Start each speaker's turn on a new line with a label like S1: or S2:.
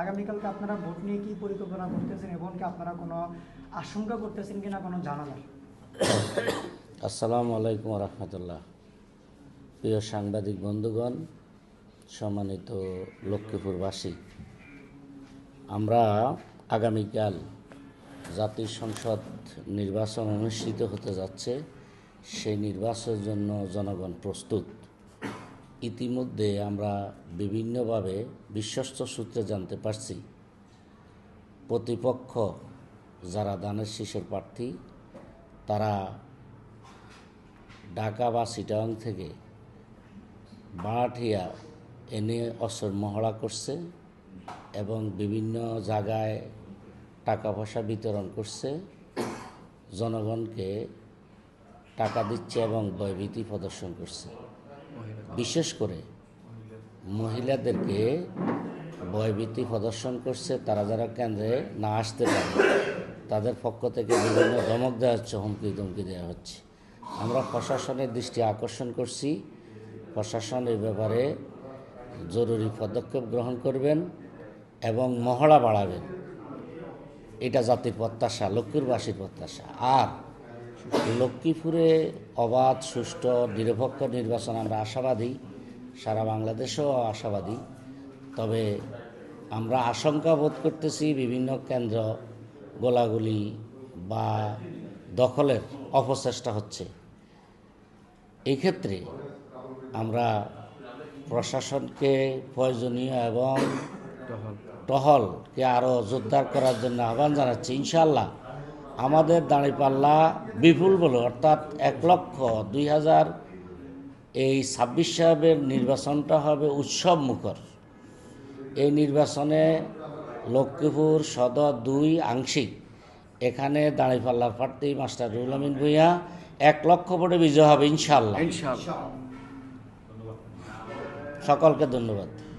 S1: আগামীকালকে আপনারা ভোট নিয়ে কি পরিকল্পনা করতেছেন এবং কি আপনারা কোনো আশঙ্কা করতেছেন কিনা কোনো জানা যায়
S2: আসসালামু আলাইকুম রহমতুল্লাহ। প্রিয় সাংবাদিক বন্ধুগণ, সম্মানিত লক্ষ্মীপুরবাসী, আমরা আগামীকাল জাতীয় সংসদ নির্বাচন অনুষ্ঠিত হতে যাচ্ছে। সেই নির্বাচনের জন্য জনগণ প্রস্তুত। ইতিমধ্যে আমরা বিভিন্নভাবে বিশ্বস্ত সূত্রে জানতে পারছি, প্রতিপক্ষ যারা দানের শীষের প্রার্থী, তারা ঢাকা বা সিটাং থেকে বাঁটিয়া এনে অস্ত্র মহড়া করছে এবং বিভিন্ন জায়গায় টাকা পয়সা বিতরণ করছে। জনগণকে টাকা দিচ্ছে এবং ভয়ভীতি প্রদর্শন করছে। বিশেষ করে মহিলাদেরকে ভয়ভীতি প্রদর্শন করছে, তারা যারা কেন্দ্রে না আসতে পারে, তাদের পক্ষ থেকে বিভিন্ন ধমক দেওয়া হচ্ছে, হুমকি ধমকি দেওয়া হচ্ছে। আমরা প্রশাসনের দৃষ্টি আকর্ষণ করছি। প্রশাসন এই ব্যাপারে জরুরি পদক্ষেপ গ্রহণ করবেন এবং মহড়া বাড়াবেন। এটা জাতির প্রত্যাশা লক্ষ্মীরবাসীর প্রত্যাশা। আর লক্ষ্মীপুরে অবাধ সুষ্ঠু নিরপেক্ষ নির্বাচন আমরা আশাবাদী। সারা বাংলাদেশেও আশাবাদী। তবে আমরা আশঙ্কা বোধ করতেছি বিভিন্ন কেন্দ্র গোলাগুলি বা দখলের অপচেষ্টা হচ্ছে। এই ক্ষেত্রে আমরা প্রশাসনকে প্রয়োজনীয় এবং টহলকে আরও জোরদার করার জন্য আহ্বান জানাচ্ছি। ইনশাল্লাহ আমাদের দাঁড়িপাল্লা বিপুল বলে অর্থাৎ এক লক্ষ দুই হাজার এই ছাব্বিশ সাহেবের নির্বাচনটা হবে উৎসব মুখর। এই নির্বাচনে লক্ষ্মীপুর সদর দুই আংশিক এখানে দাঁড়িপাল্লার প্রার্থী মাস্টার রুল আমিন ভূঁইয়া এক লক্ষ ভোটে বিজয় হবে ইনশাল্লাহ সকলকে ধন্যবাদ।